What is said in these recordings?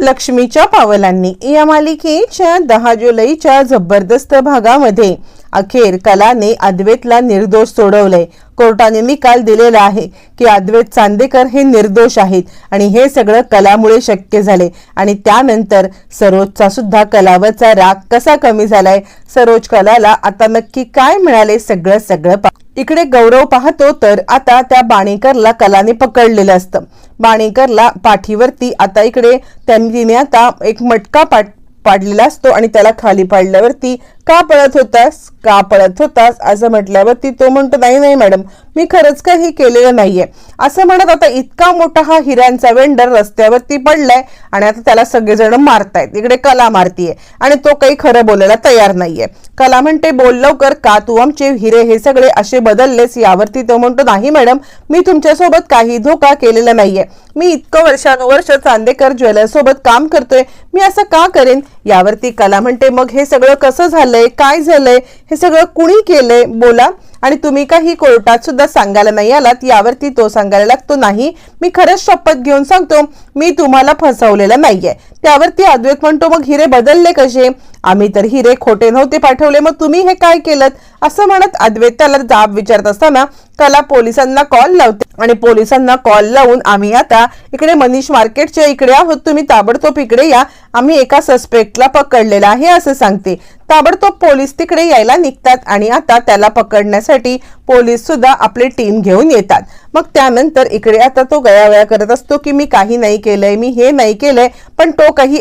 लक्ष्मीच्या पावलांनी या मालिकेच्या दहा जुलैच्या जबरदस्त भागामध्ये अखेर कलाने अद्वैतला निर्दोष सोडवलंय. कोर्टाने निकाल दिलेला आहे की अद्वैत चांदेकर हे निर्दोष आहेत आणि हे सगळं कलामुळे शक्य झाले. आणि त्यानंतर सरोजचा सुद्धा कलावरचा राग कसा कमी झालाय? सरोज कलाला आता नक्की काय मिळाले सगळं सगळं इकडे गौरव पाहतो तर आता त्या बाणेकरला कलाने पकडलेलं असतं. बाणेकरला पाठीवरती. आता इकडे त्यांनी तिने आता एक मटका पाठ पाडलेला असतो आणि त्याला खाली पाडल्यावरती का पळत होतास? का पळत होतास? असं म्हटल्यावरती तो म्हणतो नाही नाही मॅडम मी खरंच काही केलेलं नाहीये. असं म्हणत आता इतका मोठा हा हिऱ्यांचा वेंडर रस्त्यावरती पडलाय आणि आता त्याला सगळेजण मारतायत. इकडे कला मारतीये आणि तो काही खरं बोलायला तयार नाहीये. कला म्हणते बोल लवकर का तू आमचे हिरे हे सगळे असे बदललेस? यावरती तो म्हणतो नाही मॅडम मी तुमच्यासोबत काही धोका केलेला नाहीये. मी इतकं वर्षानुवर्ष चांदेकर ज्वेलर्स सोबत काम करतोय. मी असं का करेन? यावरती कला म्हणते मग हे सगळं कसं झालंय? काय झालंय? हे सगळं कुणी केलंय? बोला. आणि तुम्ही काही कोर्टात सुद्धा सांगायला नाही आलात यावरती तो सांगायला लागतो नाही. मी खरंच शपथ घेऊन सांगतो मी तुम्हाला फसवलेला नाहीये. त्यावरती अद्वैत म्हणतो मग हिरे बदलले कसे? आम्ही तर हिरे खोटे नव्हते पाठवले मग तुम्ही हे काय केलं असं म्हणत अद्वैत त्याला जाब विचारत असताना त्याला पोलिसांना कॉल लावते. आणि पोलिसांना कॉल लावून आम्ही आता इकडे मनीष मार्केटच्या इकडे आहोत. तुम्ही ताबडतोब इकडे या. आम्ही एका सस्पेक्टला पकडलेला आहे असं सांगते. ताबडतोब पोलीस तिकडे यायला निघतात आणि आता त्याला पकडण्यास करण्यासाठी पोलीस सुद्धा आपली टीम घेऊन येतात. मग त्यानंतर इकडे आता तो गयावया करत असतो की मी काही नाही केलंय मी हे नाही केलंय पण तो काही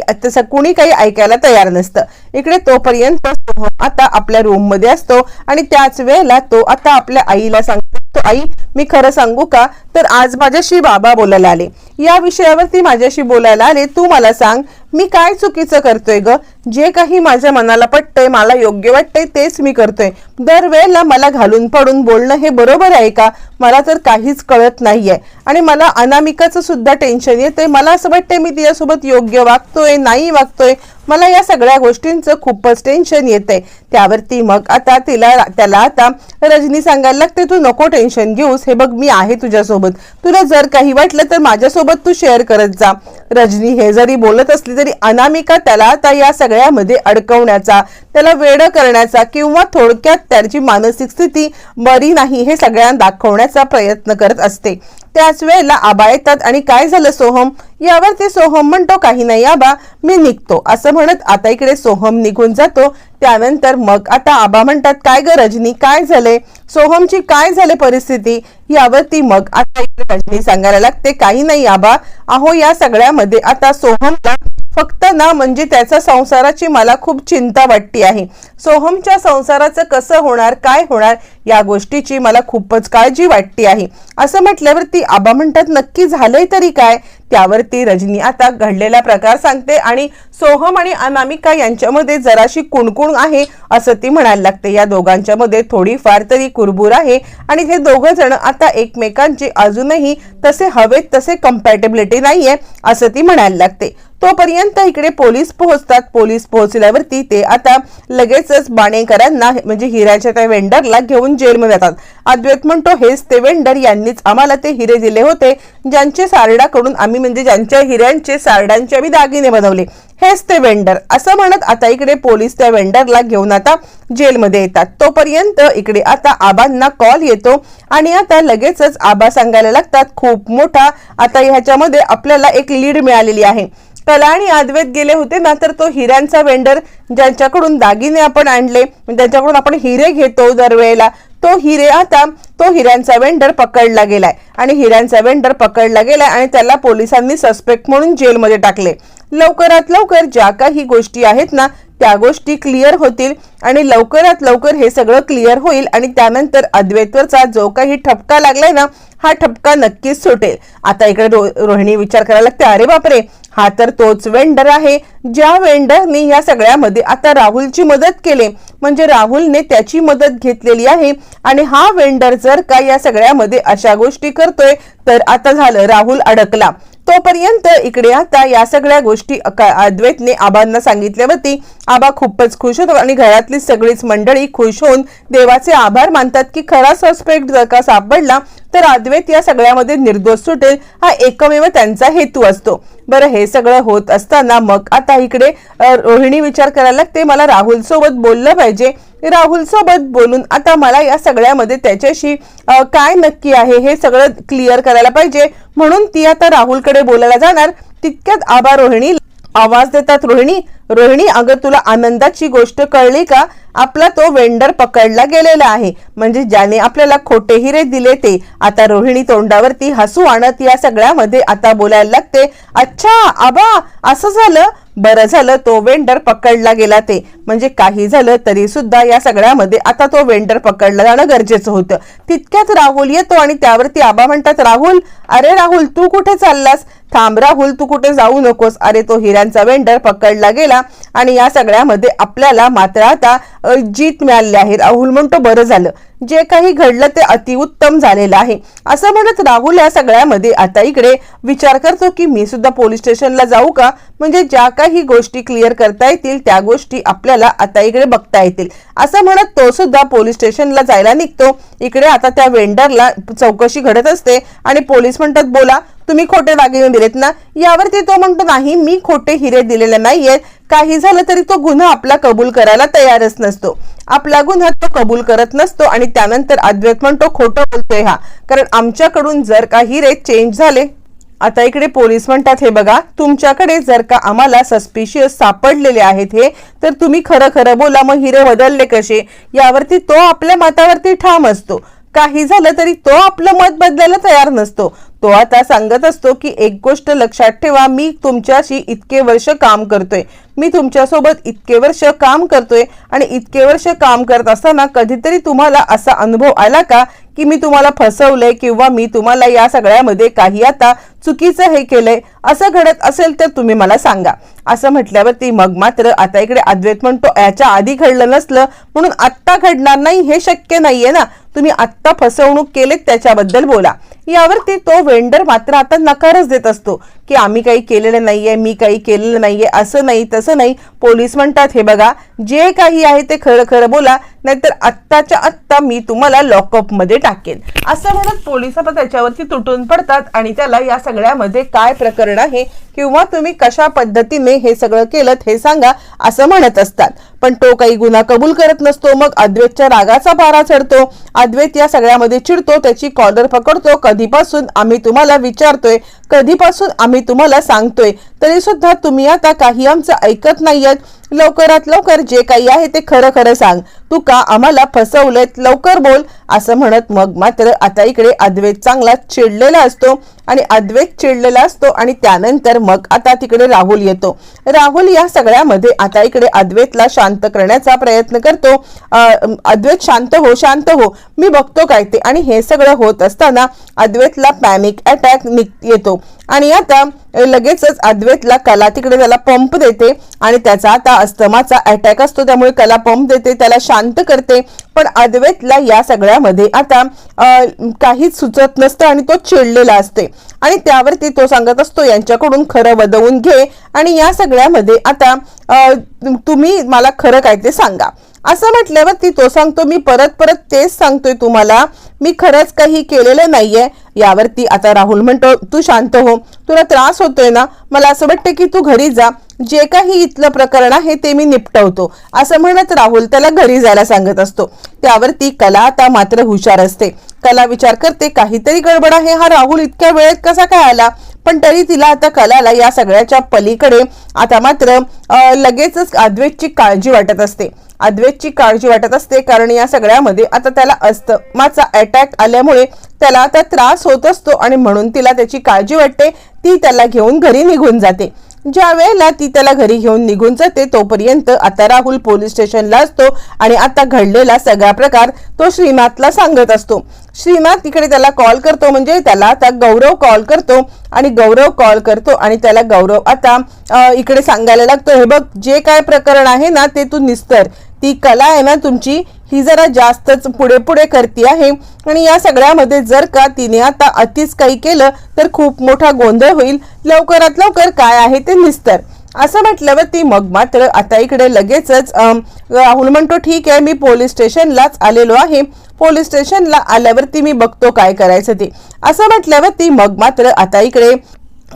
कुणी काही ऐकायला तयार नसतं. इकडे तोपर्यंत सोहम आता आपल्या रूममध्ये असतो आणि त्याच वेळेला तो आता आपल्या आईला सांगतो "तो आई मी खरं सांगू का? तर आज माझ्याशी बाबा बोलायला आले. या विषयावरती माझ्याशी बोलायला आले. तू मला सांग मी काय चुकीचं करतोय ग? जे काही माझ्या मनाला पटतंय मला योग्य वाटतंय तेच मी करतोय. दरवेळेला मला घालून पडून बोलणं हे बरोबर आहे का? मला तर काहीच कळत नाहीये. आणि मला अनामिकाचं सुद्धा टेन्शन येतंय. मला असं वाटतंय मी तिच्यासोबत योग्य वागतोय नाही वागतोय. मला या सगळ्या गोष्टींचं खूपच टेन्शन येतंय. त्यावरती मग आता तिला त्याला आता रजनी सांगायला लागते तू नको टेन्शन घेऊस. हे बघ मी आहे तुझ्यासोबत. तुला जर काही वाटलं तर माझ्यासोबत तू शेअर करत जा. रजनी हे जरी बोलत असली तरी अनामिका त्याला आता या सगळ्यामध्ये अडकवण्याचा त्याला वेड करण्याचा किंवा थोडक्यात त्याची मानसिक स्थिती बरी नाही हे सगळ्यांना दाखवण्याचा प्रयत्न करत असते. त्याच वेळेला आबा येतात. आणि काय झालं सोहम? यावर ते सोहम म्हणतो काही नाही आबा मी निघतो. असं म्हणत आता इकडे सोहम निघून जातो. त्यानंतर मग आता आबा म्हणतात काय ग रजनी काय झाले सोहमची काय झाले परिस्थिती? यावरती मग आता इकडे रजनी सांगायला लागते काही नाही आबा अहो या सगळ्यामध्ये आता सोहमला फक्त ना म्हणजे त्याच्या संसाराची मला खूप चिंता वाटती आहे. सोहमच्या संसाराचं कसं होणार काय होणार या गोष्टीची मला खूपच काळजी वाटती आहे. असं म्हटल्यावरती आबा म्हणतात नक्की झालंय तरी काय? त्यावरती रजनी आता घडलेला प्रकार सांगते आणि सोहम आणि अनामिका यांच्यामध्ये जराशी कुणकुण आहे असं ती म्हणायला लागते. या दोघांच्या मध्ये थोडीफार तरी कुरबूर आहे आणि हे दोघं जण आता एकमेकांची अजूनही तसे हवेत तसे कम्पॅटेबिलिटी नाहीये असं ती म्हणायला लागते. तोपर्यंत इकडे पोलीस पोहोचतात. पोलीस पोहोचल्यावरती ते आता लगेचच बाणेकरांना म्हणजे हिऱ्याच्या त्या वेंडरला घेऊन जेलमध्ये जातात. अद्वैत म्हणतो हेच ते वेंडर यांनीच आम्हाला ते हिरे दिले होते. ज्यांचे सारडाकडून आम्ही म्हणजे ज्यांच्या हिऱ्यांचे सारडांचे आम्ही दागिने बनवले. हेच ते वेंडर असं म्हणत आता इकडे पोलीस त्या वेंडरला घेऊन आता जेलमध्ये येतात. तोपर्यंत इकडे आता आबांना कॉल येतो आणि आता लगेचच आबा सांगायला लागतात खूप मोठा आता ह्याच्यामध्ये आपल्याला एक लीड मिळालेली आहे. कला आणि अद्वैत गेले होते ना तर तो हिऱ्यांचा वेंडर ज्यांच्याकडून दागिने आपण आणले ज्यांच्याकडून आपण हिरे घेतो दरवेळेला तो हिरे आता तो हिऱ्यांचा वेंडर पकडला गेलाय. आणि हिऱ्यांचा वेंडर पकडला गेलाय आणि त्याला पोलिसांनी सस्पेक्ट म्हणून जेलमध्ये टाकले. लवकरात लवकर ज्या काही गोष्टी आहेत ना त्या गोष्टी क्लिअर होतील आणि लवकरात लवकर हे सगळं क्लिअर होईल आणि त्यानंतर अद्वैतवरचा जो काही ठपका लागलाय ना हा ठपका नक्कीच सुटेल. आता इकडे रो रोहिणी विचार करायला लागते अरे बापरे हा तर तोच वेंडर आहे. ज्या वेंडरने या सगळ्यामध्ये आता राहुलची मदत केली म्हणजे राहुलने त्याची मदत घेतलेली आहे. आणि हा वेंडर जर का या सगळ्यामध्ये अशा गोष्टी करतोय तर आता झालं राहुल अडकला. तोपर्यंत इकडे आता या सगळ्या गोष्टी अद्वैतने आबांना सांगितल्यावरती आबा खूपच खुश होतो आणि घरातली सगळीच मंडळी खुश होऊन देवाचे आभार मानतात की खरा सस्पेक्ट जर का सापडला तर अद्वैत या सगळ्यामध्ये निर्दोष सुटेल हा एकमेव त्यांचा हेतू असतो. बरं हे सगळं होत असताना मग आता इकडे रोहिणी विचार करायला लागते. मला राहुल सोबत बोललं पाहिजे. राहुल सोबत बोलून आता मला या सगळ्यामध्ये त्याच्याशी काय नक्की आहे हे सगळं क्लिअर करायला पाहिजे. म्हणून ती आता राहुलकडे बोलायला जाणार. तितक्यात आबा रोहिणी आवाज देतात रोहिणी रोहिणी अगं तुला आनंदाची गोष्ट कळली का? आपला तो वेंडर पकडला गेलेला आहे. म्हणजे ज्याने आपल्याला खोटे हिरे दिले ते. आता रोहिणी तोंडावरती हसू आणत या सगळ्यामध्ये आता बोलायला लागते. अच्छा आबा असं झालं? बरं झालं तो वेंडर पकडला गेला ते. म्हणजे काही झालं तरी सुद्धा या सगळ्यामध्ये आता तो वेंडर पकडला जाणं गरजेचं होतं. तितक्यात राहुल येतो आणि त्यावरती आबा म्हणतात राहुल अरे राहुल तू कुठे चाललास? थांब राहुल तू कुठे जाऊ नकोस. अरे तो हिऱ्यांचा वेंडर पकडला गेला आणि या सगळ्यामध्ये आपल्याला मात्र आता जीत मिळाली आहे राहुल म्हणतो बरं झालं. जे काही घडलं ते अतिउत्तम झालेलं आहे. असं म्हणत राहुल या सगळ्यामध्ये आता इकडे विचार करतो की मी सुद्धा पोलीस स्टेशनला जाऊ का? म्हणजे ज्या काही गोष्टी क्लिअर करता येतील त्या गोष्टी आपल्याला आता इकडे बघता येतील. असं म्हणत तो सुद्धा पोलीस स्टेशनला जायला निघतो. इकडे आता त्या वेंडरला चौकशी घडत असते आणि पोलीस म्हणतात बोला तुम्ही खोटे दागिने दिलेत ना यावरती तो म्हणतो नाही मी खोटे हिरे दिलेले नाहीयेत. काही झालं तरी तो गुन्हा आपला कबूल करायला तयारच नसतो. आपला गुन्हा तो कबूल करत नसतो आणि त्यानंतर अद्वैत म्हणतो खोटं बोलतोय हा. कारण आमच्याकडून जर का हिरे चेंज झाले आता इकडे पोलीस म्हणतात हे बघा तुमच्याकडे जर का आम्हाला सस्पिशियस सापडलेले आहेत हे तर तुम्ही खरं खरं बोला मग हिरे बदलले कसे? यावरती तो आपल्या मतावरती ठाम असतो. काही झालं तरी तो आपलं मत बदलायला तयार नसतो. तो आता सांगत असतो की एक गोष्ट लक्षात ठेवा मी तुमच्याशी इतके वर्ष काम करतोय. मी तुमच्यासोबत इतके वर्ष काम करतोय आणि इतके वर्ष काम करत असताना कधीतरी तुम्हाला असा अनुभव आला का की मी तुम्हाला फसवलंय किंवा मी तुम्हाला या सगळ्यामध्ये काही आता चुकीचं हे केलंय? असं घडत असेल तर तुम्ही मला सांगा. असं म्हटल्यावरती मग मात्र आता इकडे अद्वैत म्हणतो याच्या आधी घडलं नसलं म्हणून आत्ता घडणार नाही हे शक्य नाहीये ना. तुम्ही आत्ता फसवणूक केलेत त्याच्याबद्दल बोला. यावरती तो वेंडर मात्र आता नकारच देत असतो की आम्ही काही केलेलं नाहीये मी काही केलेलं नाहीये असं नाही तसं नाही. पोलीस म्हणतात हे बघा जे काही आहे ते खरं खरं बोला नाहीतर आत्ताच्या आत्ता मी तुम्हाला लॉकअपमध्ये टाकेन. असं म्हणत पोलीस पण त्याच्यावरती तुटून पडतात आणि त्याला या सगळ्यामध्ये काय प्रकरण आहे किंवा तुम्ही कशा पद्धतीने हे सगळं केलं हे सांगा असं म्हणत असतात. पण तो काही गुन्हा कबूल करत नसतो मग अद्वैतच्या रागाचा पारा चढतो. अद्वैत या सगळ्यामध्ये चिडतो त्याची कॉलर पकडतो. कधीपासून आम्ही तुम्हाला विचारतोय कधीपासून आम्ही तुम्हाला सांगतोय? तरी सुद्धा तुम्ही आता काही आमचं ऐकत नाहीयेत. लवकरात लवकर जे काही आहे ते खरं खरं सांग. तू का आम्हाला फसवलंय लवकर बोल. असं म्हणत मग मात्र आता इकडे अद्वैत चांगला चिडलेला असतो आणि अद्वैत चिडलेला असतो आणि त्यानंतर मग आता तिकडे राहुल येतो. राहुल या सगळ्यामध्ये आता इकडे अद्वैतला शांत करण्याचा प्रयत्न करतो. अद्वैत शांत हो शांत हो. मी बघतो काय ते. आणि हे सगळं होत असताना अद्वैतला पॅनिक अटॅक येतो. आणि आता लगेचच अद्वैतला कला तिकडे त्याला पंप देते आणि त्याचा आता अस्तमाचा अटॅक असतो. त्यामुळे कला पंप देते त्याला शांत करते. पण अद्वैतला या सगळ्यामध्ये आता काहीच सुचत नसतं आणि तो चिडलेला असते. आणि त्यावरती तो सांगत असतो यांच्याकडून खरं वदवून घे. आणि या सगळ्यामध्ये आता तुम्ही मला खरं काय ते सांगा. असं म्हटल्यावरती तो सांगतो मी परत परत तेच सांगतोय तुम्हाला. मी खरंच काही केलेलं नाहीये. यावरती आता राहुल म्हणतो तू शांत हो. तुला त्रास होतोय ना? मला असं वाटतं की तू घरी जा. जे काही इथलं प्रकरण आहे ते मी निपटवतो. असं म्हणत राहुल त्याला घरी जायला सांगत असतो. त्यावरती कला आता मात्र हुशार असते. कला विचार करते काहीतरी गडबड आहे. हा राहुल इतक्या वेळेत कसा काय आला? पण तरी तिला आता कलाला या सगळ्याच्या पलीकडे आता मात्र लगेचच अद्वैतची काळजी वाटत असते. अद्वैतची काळजी वाटत असते कारण या सगळ्यामध्ये आता त्याला अस्थमाचा अटॅक आल्यामुळे त्याला आता त्रास होत असतो आणि म्हणून तिला त्याची काळजी वाटते. ती त्याला घेऊन घरी निघून जाते. ज्या वेळेला ती त्याला घरी घेऊन निघून जाते तोपर्यंत आता राहुल पोलीस स्टेशनला असतो आणि आता घडलेला सगळा प्रकार तो श्रीनाथला सांगत असतो. श्रीनाथ तिकडे त्याला कॉल करतो म्हणजे त्याला आता गौरव कॉल करतो आणि गौरव कॉल करतो आणि त्याला गौरव आता इकडे सांगायला लागतो. हे बघ जे काय प्रकरण आहे ना ते तू निस्तर. ती कला आहे ना तुमची ही जरा जास्तच पुढे पुढे करती आहे. आणि या सगळ्यामध्ये जर का तिने आता अतिच काही केलं तर खूप मोठा गोंधळ होईल. लवकरात लवकर काय आहे ते निस्तर. असं म्हटल्यावर ती मग मात्र आता इकडे लगेचच राहुल म्हणतो ठीक आहे मी पोलीस स्टेशनलाच आलेलो आहे. पोलीस स्टेशनला आल्यावरती मी बघतो काय करायचं ते. असं म्हटल्यावर ती मग मात्र आता इकडे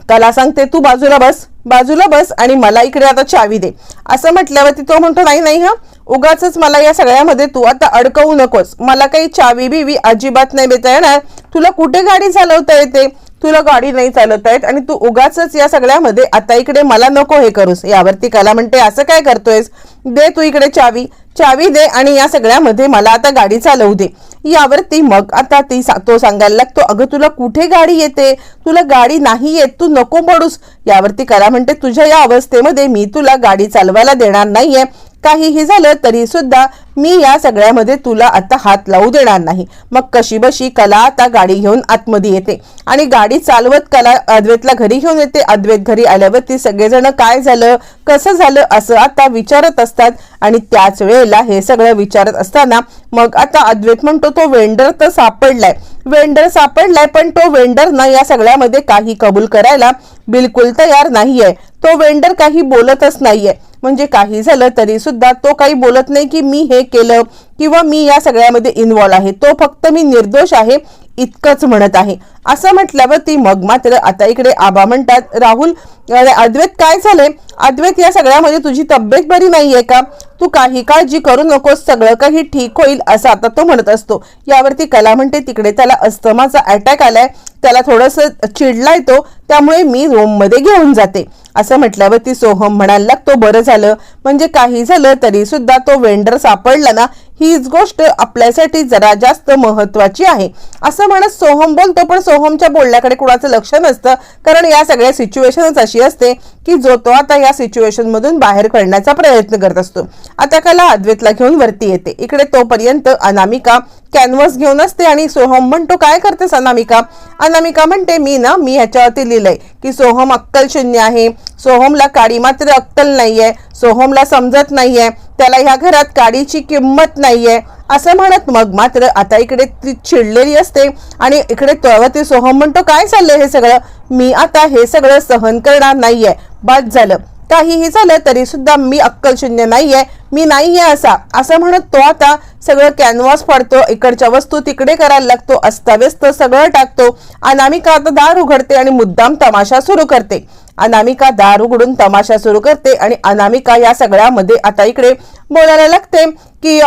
कला सांगते तू बाजूला बस बाजूला बस आणि मला इकडे आता चावी दे. असं म्हटल्यावरती तो म्हणतो नाही नाही हा. उगाच मला या सगळ्यामध्ये तू आता अडकवू नकोस. मला काही चावी बिवी अजिबात नाही देता येणार. तुला कुठे गाडी चालवता येते? तुला गाडी नाही चालत आहेत आणि तू उगाच या सगळ्यामध्ये आता इकडे मला नको हे करूस. यावरती कला म्हणते असं काय करतोयस? दे तू इकडे चावी. चावी दे आणि या सगळ्यामध्ये मला आता गाडी चालवू दे. यावरती मग आता ती सा- तो सांगायला लागतो अगं तुला कुठे गाडी येते? तुला गाडी नाही येत. तू नको पडूस. यावरती कला म्हणते तुझ्या या अवस्थेमध्ये मी तुला गाडी चालवायला देणार नाहीये. काहीही झालं तरी सुद्धा मी या सगळ्यामध्ये तुला आता हात लावू देणार नाही. मग कशी बशी कला आता गाडी घेऊन आतमध्ये येते. आणि गाडी चालवत कला अद्वैतला घरी घेऊन येते. अद्वैत घरी आल्यावरती सगळेजण काय झालं कसं झालं असं आता विचारत असतात. आणि त्याच वेळेला हे सगळं विचारत असताना मग आता अद्वैत म्हणतो तो वेंडर तर सापडलाय. वेंडर सापडलाय पण तो वेंडर ना या सगळ्यामध्ये काही कबूल करायला बिलकुल तयार नाहीये. तो वेंडर काही बोलतच नाहीये. म्हणजे काही झालं तरी सुद्धा तो काही बोलत नाही की मी हे केलं. किंवा मी या सगळ्यामध्ये इन्वॉल्व्ह आहे. तो फक्त मी निर्दोष आहे इतकंच म्हणत आहे. असं म्हटल्यावर ती मग मात्र आता इकडे आबा म्हणतात राहुल अद्वैत काय झालंय? अद्वैत या सगळ्यामध्ये तुझी तब्येत बरी नाहीये का? तू काही काळजी करू नकोस सगळं काही ठीक होईल असं आता तो म्हणत असतो. यावरती कला म्हणते तिकडे त्याला अस्थमाचा अटॅक आलाय त्याला थोडस चिडलाय तो त्यामुळे मी रूममध्ये घेऊन जाते. असं म्हटल्यावर ती सोहम म्हणायला लागतो बरं झालं. म्हणजे काही झालं तरी सुद्धा तो वेंडर सापडला ना हीच गोष्ट आपल्यासाठी जरा जास्त महत्वाची आहे. असं म्हणत सोहम बोलतो पण सोहमच्या बोलण्याकडे कुणाचं लक्ष नसतं. कारण या सगळ्या सिच्युएशनच अशी असते की जो तो आता या सिच्युएशन मधून बाहेर काढण्याचा प्रयत्न करत असतो. आता कला अद्वैतला घेऊन वरती येते. इकडे तोपर्यंत अनामिका कॅनव्हस घेऊन असते आणि सोहम म्हणतो काय करतेस अनामिका? अनामिका म्हणते मी ना मी ह्याच्यावरती लिहिलंय की सोहम अक्कल शून्य आहे. सोहमला काडी मात्र अक्कल नाहीये. सोहमला समजत नाहीये. त्याला ह्या घरात काडीची किंमत नाहीये. असं म्हणत मग मात्र आता इकडे ती चिडलेली असते. आणि इकडे तळवती सोहम म्हणतो काय चाललंय हे सगळं? मी आता हे सगळं सहन करणार नाहीये. बाद झालं. काहीही झालं तरी सुद्धा मी अक्कलशून्य नाहीये. मी नाहीये असा. असं म्हणत तो आता सगळं कॅनव्हास फाडतो इकडच्या वस्तू तिकडे करायला लागतो अस्ताव्यस्त सगळं टाकतो. अनामिका आता दार उघडते आणि मुद्दाम तमाशा सुरू करते. अनामिका दार उघडून तमाशा सुरू करते आणि अनामिका या सगळ्यामध्ये आता इकडे बोलायला लागते की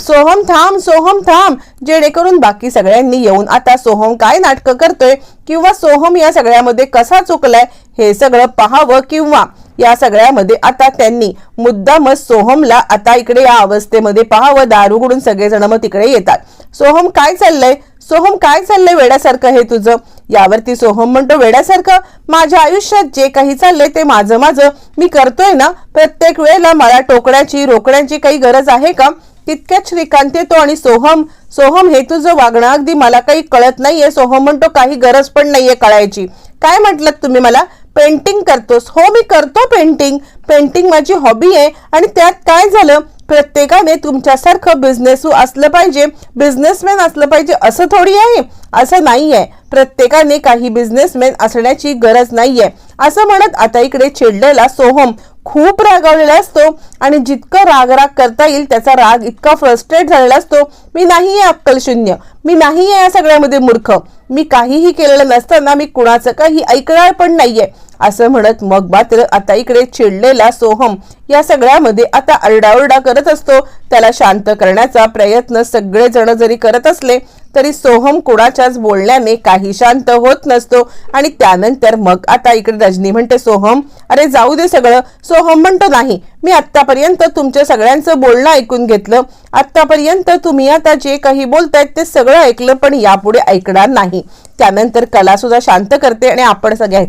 सोहम थांब सोहम थांब जेणेकरून बाकी सगळ्यांनी येऊन आता सोहम काय नाटकं करतोय किंवा सोहम या सगळ्यामध्ये कसा चुकलाय हे सगळं पाहावं किंवा या सगळ्यामध्ये आता त्यांनी मुद्दामच सोहमला आता इकडे या अवस्थेमध्ये पाहावं दार उघडून सगळेजण मग तिकडे येतात. सोहम काय चाललंय? सोहम काय चाललंय वेड्यासारखं हे तुझं? यावरती सोहम म्हणतो वेड्यासारखं? माझ्या आयुष्यात जे काही चाललंय ते माझं माझं. मी करतोय ना प्रत्येक वेळेला मला टोकण्याची रोकण्याची काही गरज आहे का? तितक्यात श्रीकांत येतो आणि सोहम सोहम हे तुझं वागणं अगदी मला काही कळत नाहीये सोहम म्हणतो काही गरज पण नाहीये कळायची. काय म्हटलं तुम्ही मला? पेंटिंग करतोस. हो मी करतो पेंटिंग पेंटिंग माझी हॉबी आहे. आणि त्यात काय झालं? प्रत्येकाने तुमच्यासारखं बिझनेसू असलं पाहिजे. बिझनेसमॅन असलं पाहिजे असं थोडी आहे असं नाही आहे प्रत्येकाने काही बिझनेसमॅन असण्याची गरज नाही आहे असं म्हणत आता इकडे चिडलेला सोहम खूप रागावलेला असतो आणि जितकं राग राग करता येईल त्याचा राग इतका फ्रस्ट्रेट झालेला असतो. मी नाही आहे अक्कलशून्य मी नाही आहे या सगळ्यामध्ये मूर्ख. मी काहीही केलेलं नसताना मी कुणाचं काही ऐकणार पण नाहीये. असं म्हणत मग मात्र आता इकडे चिडलेला सोहम या सगळ्यामध्ये आता अरडाओरडा करत असतो. त्याला शांत करण्याचा प्रयत्न सगळेजण जरी करत असले तरी सोहम कोणाच्याच बोलण्याने काही शांत होत नसतो. आणि त्यानंतर मग आता इकडे रजनी म्हणते सोहम अरे जाऊ दे सगळं. सोहम म्हणतो नाही मी आत्तापर्यंत तुमच्या सगळ्यांचं बोलणं ऐकून घेतलं. आत्तापर्यंत तुम्ही आता जे काही बोलतायत ते सगळं ऐकलं पण यापुढे ऐकणार नाही. त्यानंतर कला सुद्धा शांत करते आणि आपण सगळ्या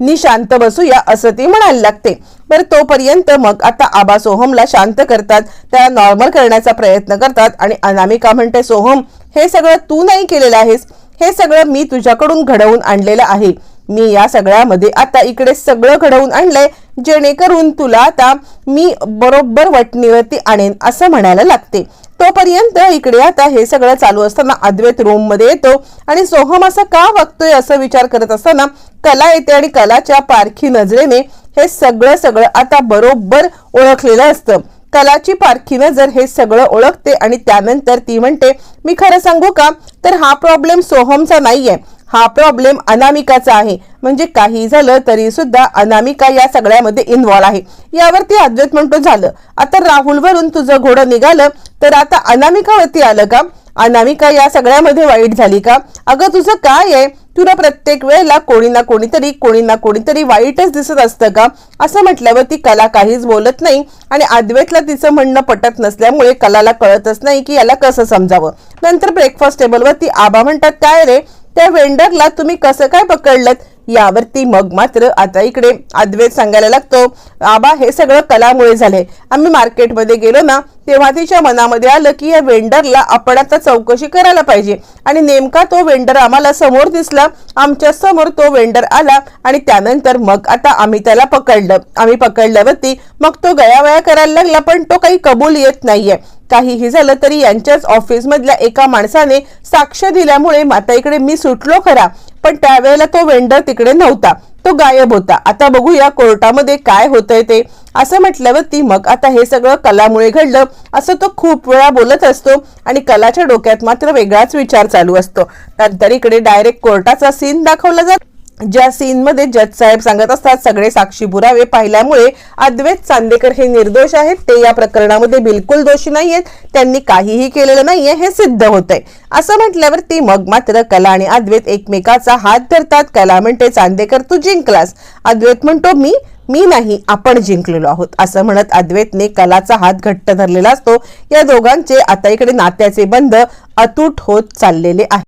मी शांत बसूया असं ती म्हणायला लागते. बरं तोपर्यंत मग आता आबा सोहमला शांत करतात त्याला नॉर्मल करण्याचा प्रयत्न करतात आणि अनामिका म्हणते सोहम हे सगळं तू नाही केलेलं आहेस. हे सगळं मी तुझ्याकडून घडवून आणलेलं आहे. मी या सगळ्यामध्ये आता इकडे सगळं घडवून आणलंय जेणेकरून तुला आता मी बरोबर वटणीवरती आणेन असं म्हणायला लागते. तोपर्यंत इकडे आता हे सगळं चालू असताना अद्वैत रूममध्ये येतो. आणि सोहम असं का वागतोय असं विचार करत असताना कला येते आणि कलाच्या पारखी नजरेने हे सगळं सगळं आता बरोबर ओळखलेलं असतं. कलाची पारखी नजर हे सगळं ओळखते आणि त्यानंतर ती म्हणते मी खरं सांगू का? तर हा प्रॉब्लेम सोहमचा नाहीये. हा प्रॉब्लेम अनामिकाचा आहे. म्हणजे काही झालं तरी सुद्धा अनामिका या सगळ्यामध्ये इन्व्हॉल्व आहे. यावरती अद्वैत म्हणतो झालं. आता राहुलवरून तुझं घोडं निघालं. तर आता अनामिकावरती आलं का? अनामिका या सगळ्यामध्ये वाईट झाली का? अगं तुझं काय आहे? तुला प्रत्येक वेळेला कोणी ना कोणीतरी कोणी ना कोणीतरी वाईटच दिसत असतं का? असं म्हटल्यावर ती कला काहीच बोलत नाही आणि अद्वैतला तिचं म्हणणं पटत नसल्यामुळे कलाला कळतच नाही की याला कसं समजावं. नंतर ब्रेकफास्ट टेबलवरती आबा म्हणतात काय रे? त्या वेंडरला तुम्ही कसं काय पकडलं यावरती मग मात्र आता इकडे अद्वैत सांगायला लागतो आबा हे सगळं कलामुळे झाले. आम्ही मार्केटमध्ये गेलो ना तेव्हा तिच्या मनामध्ये आलं की या वेंडरला आपण आता चौकशी करायला पाहिजे. आणि नेमका तो वेंडर आम्हाला समोर दिसला आमच्यासमोर तो वेंडर आला आणि त्यानंतर मग आता आम्ही त्याला पकडलं. आम्ही पकडल्यावरती मग तो गयावया करायला लागला पण तो काही कबूल येत नाहीये. काहीही झालं तरी यांच्याच ऑफिसमधल्या एका माणसाने साक्ष दिल्यामुळे माताईकडे मी सुटलो खरा. पण त्यावेळेला तो वेंडर तिकडे नव्हता. तो गायब होता. आता बघूया कोर्टामध्ये काय होतंय ते. असं म्हटल्यावर ती मग आता हे सगळं कलामुळे घडलं असं तो खूप वेळा बोलत असतो आणि कलाच्या डोक्यात मात्र वेगळाच विचार चालू असतो. नंतर इकडे डायरेक्ट कोर्टाचा सीन दाखवला जातो. ज्या सीनमध्ये जज साहेब सांगत असतात सगळे साक्षी पुरावे पाहिल्यामुळे अद्वैत चांदेकर हे निर्दोष आहेत. ते या प्रकरणामध्ये बिलकुल दोषी नाही आहेत त्यांनी काहीही केलेलं नाहीये हे सिद्ध होतंय. असं म्हटल्यावर ती मग मात्र कला आणि अद्वैत एकमेकाचा हात धरतात. कला म्हणते चांदेकर तू जिंकलास. अद्वैत म्हणतो मी मी नाही आपण जिंकलेलो आहोत. असं म्हणत अद्वैतने कलाचा हात घट्ट धरलेला असतो. या दोघांचे आता इकडे नात्याचे बंध अतूट होत चाललेले आहेत.